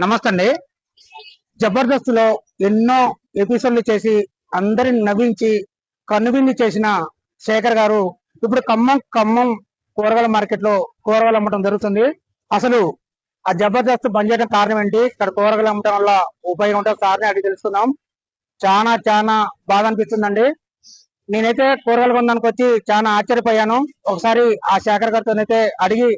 నమస్తే అండి జబర్దస్త్లో ఎన్నో ఎపిసోడ్లు చేసి అందరిని నవ్వించి కనువిందు చేసిన శేఖర్ గారు ఇప్పుడు ఖమ్మం ఖమ్మం కూరగాయల మార్కెట్లో కూరగాయలు అమ్మటం జరుగుతుంది. అసలు ఆ జబర్దస్త్ బంద్ చేయడం కారణం ఏంటి? ఇక్కడ కూరగాయలు అమ్మటం వల్ల ఉపయోగం ఉంటే సార్ని అడిగి తెలుసుకుందాం. చాలా చాలా బాధ అనిపిస్తుందండి. నేనైతే కూరగాయలు కొనడానికి వచ్చి చాలా ఆశ్చర్యపోయాను. ఒకసారి ఆ శేఖర్ గారితో అయితే అడిగి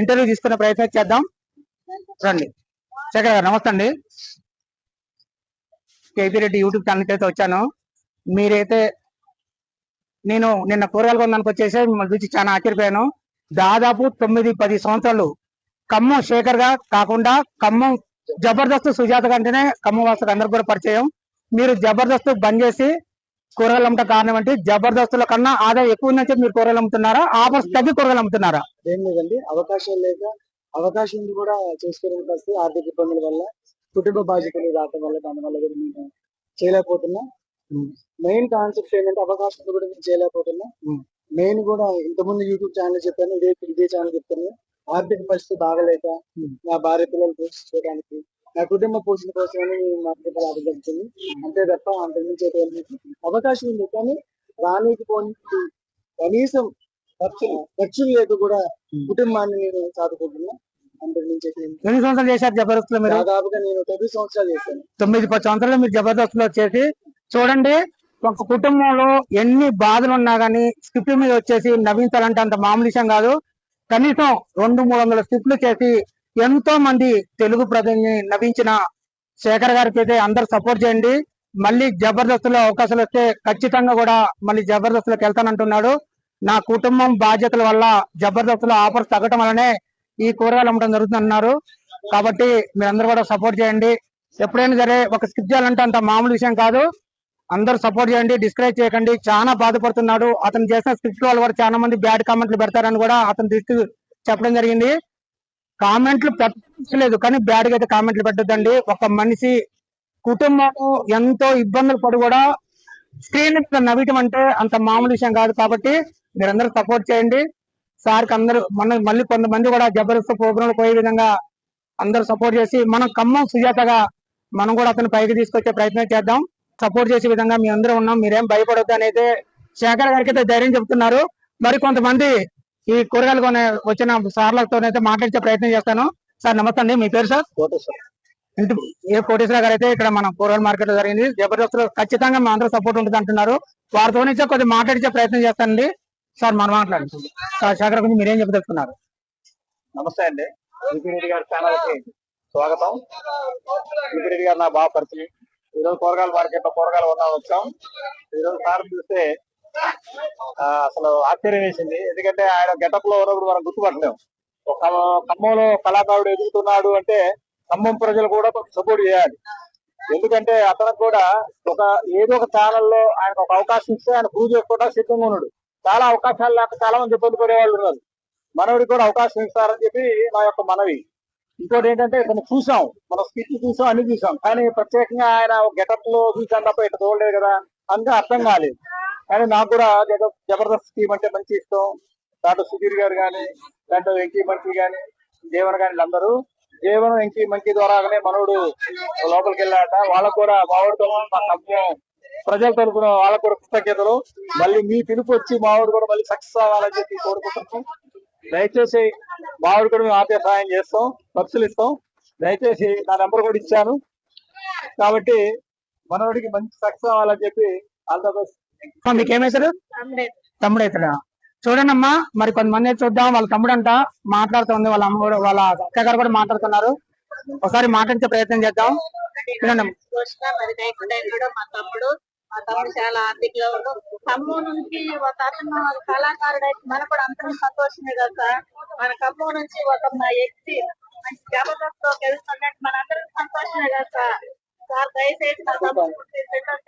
ఇంటర్వ్యూ తీసుకునే ప్రయత్నం చేద్దాం. రండి. శేఖర్ గారు నమస్తే అండి. కేపీ రెడ్డి యూట్యూబ్ ఛానల్కి అయితే వచ్చాను. మీరైతే నేను నిన్న కూరగాయలు కొందానికి వచ్చేసి మిమ్మల్ని చూసి చాలా ఆశ్చర్యపోయాను. దాదాపు తొమ్మిది పది సంవత్సరాలు ఖమ్మం శేఖర్గా కాకుండా ఖమ్మం జబర్దస్త్ సుజాత కంటేనే ఖమ్మం వాసులకు అందరికి కూడా పరిచయం. మీరు జబర్దస్త్ బంద్ చేసి కూరగాయలు అమ్మటం కారణం అంటే జబర్దస్తుల కన్నా ఆదాయం ఎక్కువ ఉందని చెప్పి మీరు కూరగాయలు అమ్ముతున్నారా? ఆఫర్స్ తగ్గి కూరగాయలు అమ్ముతున్నారా? ఏం లేదండి. అవకాశం లేక అవకాశం కూడా పరిస్థితి ఆర్థిక ఇబ్బందుల వల్ల కుటుంబ బాధ్యతలు రావడం వల్ల దాని వల్ల కూడా నేను చేయలేకపోతున్నా మెయిన్ కాన్సెప్ట్ ఏంటంటే అవకాశం కూడా నేను చేయలేకపోతున్నా. మెయిన్ కూడా ఇంతకుముందు యూట్యూబ్ ఛానల్ చెప్పాను ఇదే ఇదే ఛానల్ చెప్తాను ఆర్థిక పరిస్థితి బాగలేక. నా భార్య పిల్లలు పోషించుకోవడానికి నా కుటుంబ పోషణ కోసమని మార్కెట్ అంతే తప్ప లేదు. అవకాశం ఉంది కానీ రానికి పోనీ కనీసం ఖర్చులు ఖర్చులు లేక కూడా కుటుంబాన్ని నేను సాదుకుంటున్నా లేదు. ఎన్ని సంవత్సరాలు చేశారు జబర్దస్త్లో మీరు? దాదాపుగా నేను తొమ్మిది సంవత్సరాలు చేశాను. తొమ్మిది పది సంవత్సరాలు మీరు జబర్దస్త్లో వచ్చేసి చూడండి ఒక కుటుంబంలో ఎన్ని బాధలు ఉన్నా గానీ స్క్రిప్ట్ మీద వచ్చేసి నవ్వించాలంటే అంత మామూలు విషయం కాదు. కనీసం రెండు మూడు వందల స్క్రిప్ట్లు చేసి ఎంతో మంది తెలుగు ప్రజల్ని నవ్వించిన శేఖర్ గారికి అయితే అందరు సపోర్ట్ చేయండి. మళ్ళీ జబర్దస్త్లో అవకాశాలు వస్తే ఖచ్చితంగా కూడా మళ్ళీ జబర్దస్త్లోకి వెళ్తానంటున్నాడు. నా కుటుంబం బాధ్యతల వల్ల జబర్దస్త్లో ఆఫర్స్ తగ్గటం వల్లనే ఈ కూరగాయలు అమ్మడం జరుగుతుందన్నారు కాబట్టి మీరందరూ కూడా సపోర్ట్ చేయండి. ఎప్పుడైనా సరే ఒక స్కిప్ చేయాలంటే అంత మామూలు విషయం కాదు. అందరూ సపోర్ట్ చేయండి డిస్కరేజ్ చేయకండి. చాలా బాధపడుతున్నాడు. అతను చేసిన స్క్రిప్ట్ వాళ్ళు కూడా చాలా మంది బ్యాడ్ కామెంట్లు పెడతారని కూడా అతను దృష్టి చెప్పడం జరిగింది. కామెంట్లు పెట్టలేదు కానీ బ్యాడ్గా అయితే కామెంట్లు పెట్టద్దండి. ఒక మనిషి కుటుంబం ఎంతో ఇబ్బందులు పడి కూడా స్క్రీన్ మీద నవ్వటం అంటే అంత మామూలు విషయం కాదు కాబట్టి మీరందరూ సపోర్ట్ చేయండి. సార్కి అందరూ మన మళ్ళీ కొంతమంది కూడా జబర్దస్త్ ప్రోగ్రాంలు పోయే విధంగా అందరూ సపోర్ట్ చేసి మనం ఖమ్మం సుజాతగా మనం కూడా అతను పైకి తీసుకొచ్చే ప్రయత్నం చేద్దాం. సపోర్ట్ చేసే విధంగా మీ అందరూ ఉన్నాం. మీరేం భయపడొద్దు అని అయితే శేఖర్ గారికి అయితే ధైర్యం చెప్తున్నారు. మరి కొంతమంది ఈ కూరగాయలు కొనే వచ్చిన సార్లతో అయితే మాట్లాడించే ప్రయత్నం చేస్తాను. సార్ నమస్తే అండి. మీ పేరు సార్ ఏ కోటేశ్వర గారు అయితే ఇక్కడ మన కూరగాయల మార్కెట్లో జరిగింది. జబర్దస్త్ ఖచ్చితంగా మా అందరూ సపోర్ట్ ఉంటుంది అంటున్నారు వారితో నుంచి కొద్దిగా మాట్లాడించే ప్రయత్నం చేస్తానండి. సార్ మనం మాట్లాడండి సార్ శేఖర్ గురించి మీరేం చెప్పదలుచుకున్నారు? నమస్తే అండి. రెడ్డి గారి ఛానల్కి స్వాగతం. రెడ్డి గారు నా బాగా పరిచయం. ఈ రోజు కూరగాయల మార్కెట్లో కూరగాయలు కొన్నా వచ్చాం. ఈ రోజు సార్ చూస్తే అసలు ఆశ్చర్యం వేసింది. ఎందుకంటే ఆయన గెటప్లో ఉన్నప్పుడు మనం గుర్తుపట్టలేం. ఒక ఖమ్మంలో కళాకారుడు ఎదుగుతున్నాడు అంటే ఖమ్మం ప్రజలు కూడా సపోర్ట్ చేయాలి. ఎందుకంటే అతనికి కూడా ఒక ఏదో ఒక ఛానల్లో ఆయన ఒక అవకాశం ఇస్తే ఆయన ప్రూవ్ చేసుకోవడానికి సిద్ధంగా ఉన్నాడు. చాలా అవకాశాలు లేక చాలా మంది ఇబ్బంది పడేవాళ్ళు ఉన్నారు. మనవుడికి కూడా అవకాశం ఇస్తారని చెప్పి నా యొక్క మనవి. ఇంకోటి ఏంటంటే ఇతను చూసాం మన స్కిట్ చూసాం అన్ని చూసాం కానీ ప్రత్యేకంగా ఆయన గెటప్లో చూసాను తప్ప ఇట్లా చూడలేదు కదా. అందుకే అర్థం కాలేదు. కానీ నాకు కూడా జబ- జబర్దస్త్ స్కీమ్ అంటే మంచి ఇష్టం. దాంట్లో సుధీర్ గారు కానీ దాంట్లో వెంకీ మంకీ కానీ దేవన్ కానీ వీళ్ళందరూ దేవన్ వెంకీ మంకీ ద్వారానే మనోడు లోపలికి వెళ్ళాట వాళ్ళకు కూడా మావాడితో మా ఖమ్మం ప్రజల తరపున వాళ్ళకు కూడా కృతజ్ఞతలు. మళ్ళీ మీ పిలుపు వచ్చి మావాడు కూడా మళ్ళీ సక్సెస్ అవ్వాలని చెప్పి కోరుకుంటున్నాం. దయచేసి మావాడు కూడా మేము ఆర్థిక సహాయం చేస్తాం ఖర్చులు ఇస్తాం దయచేసి నా నెంబర్ కూడా ఇచ్చాను. కాబట్టి మనోడికి మంచి సక్సెస్ అవ్వాలని చెప్పి ఆల్ ద బెస్ట్ మీకేమేశారు తమ్ముడు. అవుతాడా చూడండి అమ్మా మరి కొంతమంది చూద్దాం వాళ్ళ తమ్ముడు అంట మాట్లాడుతుంది వాళ్ళ అమ్మ కూడా వాళ్ళ అక్క గారు కూడా మాట్లాడుతున్నారు. ఒకసారి మాట్లాడించే ప్రయత్నం చేద్దాం. వినండి మా తమ్ముడు చాలా ఆర్థికంగా ఖమ్మం నుంచి ఒక అతను కళాకారుడు అయితే మనకు కూడా అందరం సంతోషమే కదా సార్? మన ఖమ్మం నుంచి ఒక మా వ్యక్తి మంచి జబర్దస్త్ వెళ్తున్నట్టు మన అందరం సంతోషమే కదా సార్? సార్ దయచేసి నా తమ్ముడు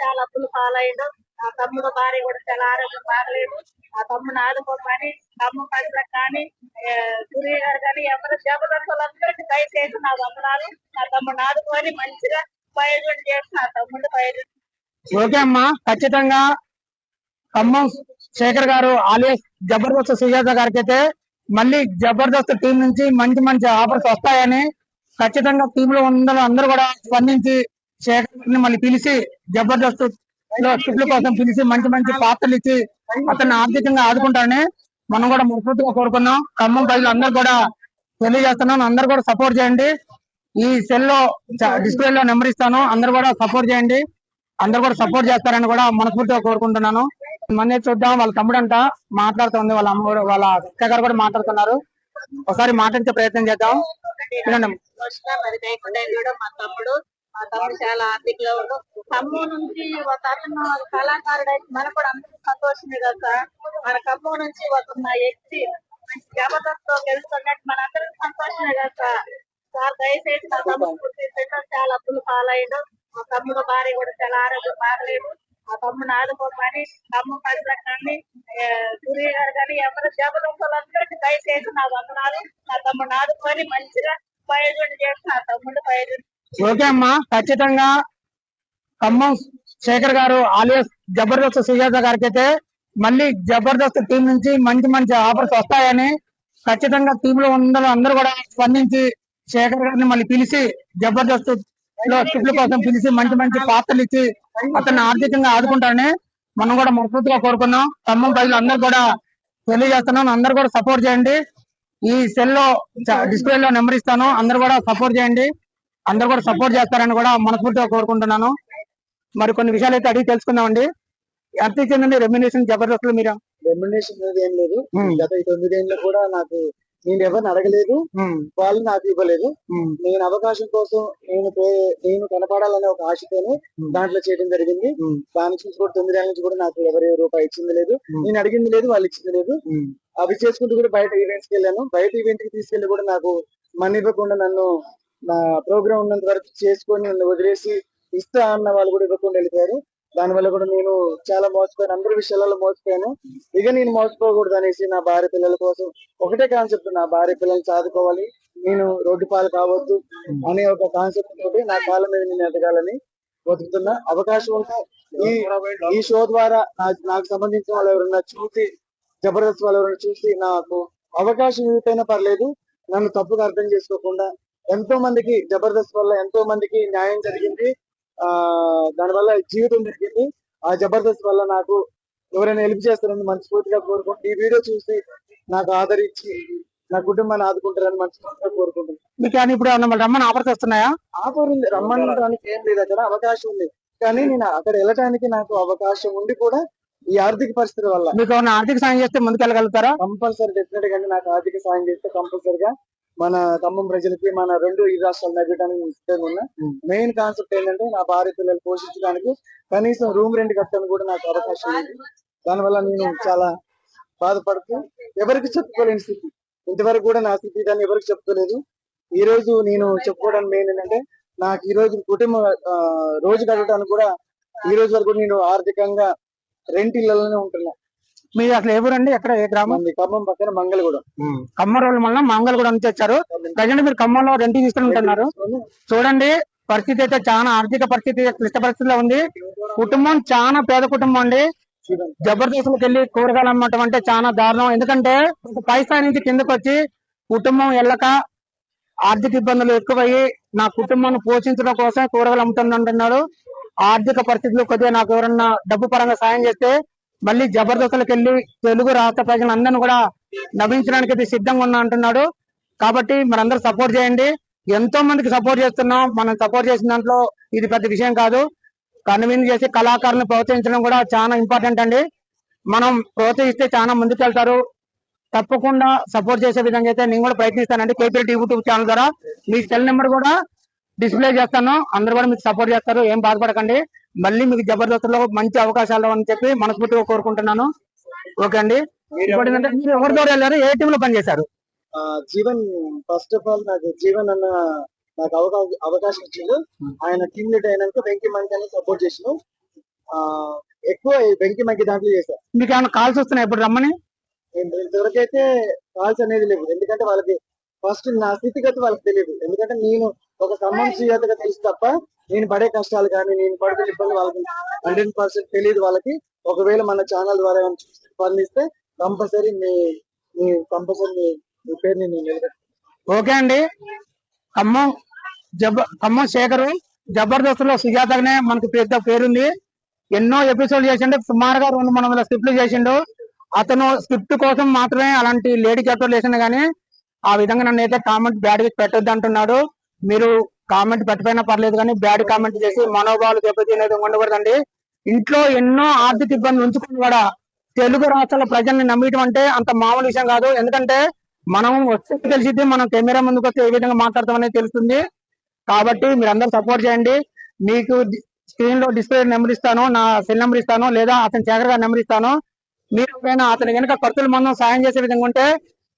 చాలా అప్పులు పాలయ్యాడు ఆ తమ్ముడు భార్య కూడా చాలా ఆరోగ్యం బాగలేదు. ఆ తమ్ముడు ఆదుకోమని ఖమ్మం ప్రజలకు కానీ ఏ, సూర్య గారు కానీ ఎవరు జబర్దస్తులందరికీ దయచేసి నా వందనాలు. నా తమ్ముడు ఆదుకొని మంచిగా ప్రయోజనం చేసి నా తమ్ముడు ప్రయోజనం ఓకే అమ్మా ఖచ్చితంగా ఖమ్మం శేఖర్ గారు ఆలియస్ జబర్దస్త్ సుజాత గారికి అయితే మళ్ళీ జబర్దస్త్ టీం నుంచి మంచి మంచి ఆఫర్స్ వస్తాయని ఖచ్చితంగా టీమ్లో ఉన్న అందరూ కూడా స్పందించి శేఖర్ని మళ్ళీ పిలిచి జబర్దస్త్లో కోసం పిలిచి మంచి మంచి పాత్రలు ఇచ్చి అతన్ని ఆర్థికంగా ఆదుకుంటారని మనం కూడా మనస్ఫూర్తిగా కోరుకున్నాం ఖమ్మం ప్రజలు అందరూ కూడా తెలియజేస్తున్నాం అందరూ కూడా సపోర్ట్ చేయండి. ఈ సెల్లో డిస్ప్లే లో నెంబర్ ఇస్తాను. అందరూ కూడా సపోర్ట్ చేయండి. అందరు కూడా సపోర్ట్ చేస్తారని కూడా మనస్ఫూర్తిగా కోరుకుంటున్నాను. మనే చూద్దాం వాళ్ళ తమ్ముడు అంట మాట్లాడుతుంది వాళ్ళ అమ్మ వాళ్ళ అక్క గారు కూడా మాట్లాడుతున్నారు. ఒకసారి మాట్లాడించే ప్రయత్నం చేద్దాం. వినండి. వచ్చినా తమ్ముడు మా తమ్ముడు చాలా ఆర్థికంగా ఉన్నాడు ఖమ్మం నుంచి ఒక అతను కళాకారుడు అయితే మనకు కూడా అందరూ సంతోషమే కదా మన ఖమ్మం నుంచి ఒక మా వ్యక్తి మంచి జబర్దస్త్ గెలుస్తున్నట్టు మన సంతోషమే కదా సార్ దయచేసి మా తమ్ముడు. గుర్తించండి చాలా అప్పులు పాలయ్యాడు మా తమ్ముడు భార్య కూడా చాలా ఆరోగ్యం బాగలేదు. ఆ తమ్ముడు ఆదుకోమని తమ్ము ప్రజలకు కానీ సూర్య గారు కానీ ఎవరు జబలందరికీ దయచేసి నా వందనాలు. నా తమ్ముడు ఆదుకొని మంచిగా ప్రయోజనం చేసి నా తమ్ముడు ప్రయోజనం ఓకే అమ్మా ఖచ్చితంగా ఖమ్మం శేఖర్ గారు ఆలియస్ జబర్దస్త్ సుజాత గారికి అయితే మళ్ళీ జబర్దస్త్ టీం నుంచి మంచి మంచి ఆఫర్స్ వస్తాయని ఖచ్చితంగా టీమ్లో అందరూ అందరూ కూడా స్పందించి శేఖర్ గారిని మళ్ళీ పిలిచి జబర్దస్త్ స్కిట్ల కోసం పిలిచి మంచి మంచి పాత్రలు ఇచ్చి అతన్ని ఆర్థికంగా ఆదుకుంటారని మనం కూడా మనస్ఫూర్తిగా కోరుకున్నాం. ఖమ్మం ప్రజలు అందరూ కూడా తెలియజేస్తున్నాం అందరూ కూడా సపోర్ట్ చేయండి. ఈ సెల్లో డిస్ప్లే లో నెంబర్ ఇస్తాను. అందరూ కూడా సపోర్ట్ చేయండి. అందరూ కూడా సపోర్ట్ చేస్తారని కూడా మనస్ఫూర్తిగా కోరుకుంటున్నాను. మరి కొన్ని విషయాలు అయితే అడిగి తెలుసుకుందామండి. ఎంత ఇచ్చిందండి రెమ్యునేషన్ జబర్దస్త్ మీరు? రెమ్యునేషన్ అనేది ఏం లేదు. గత తొమ్మిదేళ్ళు కూడా నాకు నేను ఎవరిని అడగలేదు వాళ్ళు నాకు ఇవ్వలేదు. నేను అవకాశం కోసం నేను నేను కనపడాలనే ఒక ఆశతోనే. దాంట్లో చేయడం జరిగింది. దాని నుంచి కూడా తొమ్మిదేళ్ళ నుంచి కూడా నాకు ఎవరి రూపాయి ఇచ్చింది లేదు. నేను అడిగింది లేదు వాళ్ళు ఇచ్చింది లేదు. అవి చేసుకుంటూ కూడా బయట ఈవెంట్స్కి వెళ్ళాను. బయట ఈవెంట్కి తీసుకెళ్ళి కూడా నాకు మనీ ఇవ్వకుండా నన్ను నా ప్రోగ్రామ్ ఉన్నంత వరకు చేసుకొని నన్ను వదిలేసి ఇస్తా అన్న వాళ్ళు కూడా ఇవ్వకుండా వెళ్ళిపోయారు. దానివల్ల కూడా నేను చాలా మోసపోయాను. అందరి విషయాలలో మోసపోయాను. ఇక నేను మోసపోకూడదు అనేసి నా భార్య పిల్లల కోసం ఒకటే కాన్సెప్ట్ నా భార్య పిల్లల్ని చదువుకోవాలి నేను రోడ్డు పాలు కావద్దు అనే ఒక కాన్సెప్ట్ తోటి నా కాళ్ళ మీద నేను ఎదగాలని బతుకుతున్నా. అవకాశం ఉంటే ఈ ఈ షో ద్వారా నాకు సంబంధించిన వాళ్ళు ఎవరన్నా చూసి జబర్దస్త్ వాళ్ళు ఎవరైనా చూసి నాకు అవకాశం ఇవ్వకపోయినా పర్లేదు నన్ను తప్పుగా అర్థం చేసుకోకుండా ఎంతో మందికి జబర్దస్త్ వల్ల ఎంతో మందికి న్యాయం జరిగింది. ఆ దానివల్ల జీవితం జరిగింది ఆ జబర్దస్త్ వల్ల నాకు ఎవరైనా హెల్ప్ చేస్తారని మనస్ఫూర్తిగా కోరుకుంటూ ఈ వీడియో చూసి నాకు ఆదరించి నా కుటుంబాన్ని ఆదుకుంటారని మనస్ఫూర్తిగా కోరుకుంటున్నాను. మీకు ఏమైనా ఇప్పుడు రమ్మని ఆఫర్స్ వస్తున్నాయా? ఆఫర్ ఉంది. రమ్మనడానికి ఏం లేదు. అక్కడ అవకాశం ఉంది. కానీ నేను అక్కడ వెళ్ళటానికి నాకు అవకాశం ఉండి కూడా ఈ ఆర్థిక పరిస్థితి వల్ల మీకు ఆర్థిక సాయం చేస్తే ముందుకెళ్ళగలుగుతారా? కంపల్సరీ డెఫినెట్గా నాకు ఆర్థిక సాయం చేస్తే కంపల్సరీగా మన ఖమ్మం ప్రజలకి మన రెండు ఈ రాష్ట్రాలు నడవడానికి ఉన్నా. మెయిన్ కాన్సెప్ట్ ఏంటంటే నా భార్య పిల్లలు పోషించడానికి కనీసం రూమ్ రెంట్ కట్టడానికి కూడా నాకు అవకాశం లేదు. దానివల్ల నేను చాలా బాధపడుతూ ఎవరికి చెప్పుకోలేని స్థితి. ఇంతవరకు కూడా నా స్థితి దాన్ని ఎవరికి చెప్పుకోలేదు. ఈ రోజు నేను చెప్పుకోవడానికి మెయిన్ ఏంటంటే నాకు ఈ రోజు కుటుంబ రోజు గడవడానికి కూడా ఈ రోజు వరకు నేను ఆర్థికంగా రెంట్ ఇళ్ళలోనే ఉంటున్నా. మీరు అసలు ఏ ఊరండి? ఎక్కడ? ఏ గ్రామం? ఖమ్మం పక్కన మంగళగూడెం. ఖమ్మరోళ్ళు మళ్ళీ మంగళగూడ నుంచి వచ్చారు. ప్రజెంట్ మీరు ఖమ్మంలో రెంట్ తీసుకుని ఉంటున్నారు. చూడండి పరిస్థితి అయితే చాలా ఆర్థిక పరిస్థితి క్లిష్ట పరిస్థితిలో ఉంది. కుటుంబం చాలా పేద కుటుంబం అండి. జబర్దస్త్కి వెళ్ళి కూరగాయలు అమ్మటం అంటే చాలా దారుణం. ఎందుకంటే ఒక పై స్థాయి నుంచి కిందకు వచ్చి కుటుంబం వెళ్ళక ఆర్థిక ఇబ్బందులు ఎక్కువయ్యి నా కుటుంబాన్ని పోషించడం కోసం కూరగాయలు అమ్ముతుందంటున్నాడు ఆర్థిక పరిస్థితులు కొద్దిగా నాకు ఎవరన్నా డబ్బు పరంగా సాయం చేస్తే మళ్ళీ జబర్దస్తులకు వెళ్ళి తెలుగు రాష్ట్ర ప్రజలందరినీ కూడా నవ్వించడానికి అయితే సిద్ధంగా ఉన్నా అంటున్నాడు. కాబట్టి మనందరూ సపోర్ట్ చేయండి. ఎంతో మందికి సపోర్ట్ చేస్తున్నాం. మనం సపోర్ట్ చేసిన దాంట్లో ఇది పెద్ద విషయం కాదు. కన్వీన్ చేసి కళాకారులను ప్రోత్సహించడం కూడా చాలా ఇంపార్టెంట్ అండి. మనం ప్రోత్సహిస్తే చాలా ముందుకు వెళ్తారు. తప్పకుండా సపోర్ట్ చేసే విధంగా అయితే నేను కూడా ప్రయత్నిస్తానండి. కేపీఎల్ యూట్యూబ్ ఛానల్ ద్వారా మీ సెల్ నెంబర్ కూడా డిస్ప్లే చేస్తాను. అందరూ కూడా మీకు సపోర్ట్ చేస్తారు. ఏం బాధపడకండి. మళ్ళీ మీకు జబర్దస్త్లో మంచి అవకాశాలు అని చెప్పి మనస్ఫూర్తిగా కోరుకుంటున్నాను. ఓకే అండి. మీరు ఎవరి ద్వారా వెళ్ళారు? ఏ టీంలో పనిచేశారు? ఆ, జీవన్ ఫస్ట్ ఆఫ్ ఆల్ నాకు జీవన్ అన్న నాకు అవకాశం అవకాశం ఇచ్చిండు. ఆయన టీమ్ లీడ్ అయినాక వెంకీ మంకి అని సపోర్ట్ చేసిన ఎక్కువ వెంకీ మంకి దాంట్లో చేశాను మీకు ఏమైనా కాల్స్ వస్తున్నాయి ఇప్పుడు రమ్మని? ఇంతవరకు అయితే కాల్స్ అనేది లేవు. ఎందుకంటే వాళ్ళకి ఫస్ట్ నా స్థితిగతి వాళ్ళకి తెలియదు. ఎందుకంటే నేను ఒక ఖమ్మం సుజాతగా తెలుసు తప్ప నేను పడే కష్టాలు కానీ నేను పడుతున్న ఇబ్బంది వాళ్ళకి హండ్రెడ్ పర్సెంట్ తెలియదు వాళ్ళకి. ఒకవేళ మన ఛానల్ ద్వారా ఏమైనా చూసి స్పందిస్తే కంపల్సరీ మీ మీ కంపల్సరీ మీ మీ పేరుని నేను ఓకే అండి. ఖమ్మం జబ ఖమ్మం శేఖరు జబర్దస్త్లో సుజాతనే మనకు పెద్ద పేరుంది. ఎన్నో ఎపిసోడ్ చేసిండు. సుమారుగా రెండు మూడు వందల స్క్రిప్ట్లు చేసిండు. అతను స్క్రిప్ట్ కోసం మాత్రమే అలాంటి లేడీ క్యారెక్టర్ చేసిండు కానీ ఆ విధంగా నన్ను అయితే కామెంట్ బ్యాడ్గా పెట్టొద్దు అంటున్నాడు మీరు కామెంట్ పెట్టపోయినా పర్లేదు కానీ బ్యాడ్ కామెంట్ చేసి మనోభావాలు దెబ్బతినేది ఉండకూడదండి. ఇంట్లో ఎన్నో ఆర్థిక ఇబ్బందులు ఉంచుకుని కూడా తెలుగు రాష్ట్రాల ప్రజల్ని నమ్మటం అంటే అంత మామూలు విషయం కాదు. ఎందుకంటే మనం వస్తే తెలిసింది మనం కెమెరా ముందుకు వస్తే ఏ విధంగా మాట్లాడతామనేది తెలుస్తుంది. కాబట్టి మీరు సపోర్ట్ చేయండి. మీకు స్క్రీన్లో డిస్ప్లే నెంబర్ ఇస్తాను నా సెల్ నెంబర్ ఇస్తాను లేదా అతని శేఖర్ గారి నెంబర్ ఇస్తాను. మీరు ఎవరైనా అతని కనుక ఖర్చులు మనం సాయం చేసే విధంగా ఉంటే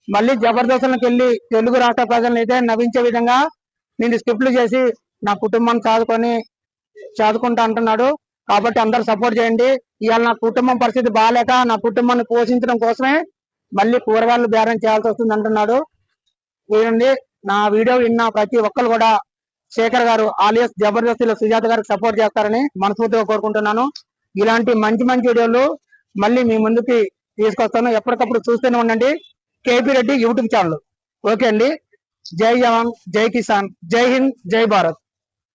మళ్ళీ జబర్దస్త్లకు వెళ్ళి తెలుగు రాష్ట్ర ప్రజలను అయితే నవ్వించే విధంగా నేను స్కిప్లు చేసి నా కుటుంబాన్ని చదువుకొని చదువుకుంటా అంటున్నాడు. కాబట్టి అందరు సపోర్ట్ చేయండి. ఇవాళ నా కుటుంబం పరిస్థితి బాగాలేక నా కుటుంబాన్ని పోషించడం కోసమే మళ్ళీ కూరగాయలు బేరం చేయాల్సి వస్తుంది అంటున్నాడు. చూడండి నా వీడియో విన్న ప్రతి ఒక్కరు కూడా శేఖర్ గారు ఆలియస్ జబర్దస్తిలో సుజాత గారికి సపోర్ట్ చేస్తారని మనస్ఫూర్తిగా కోరుకుంటున్నాను. ఇలాంటి మంచి మంచి వీడియోలు మళ్ళీ మీ ముందుకి తీసుకొస్తాను. ఎప్పటికప్పుడు చూస్తూనే ఉండండి. KP Reddy YouTube channel. Okay అండి. जय जवान जय किसान जय हिंद जय भारत।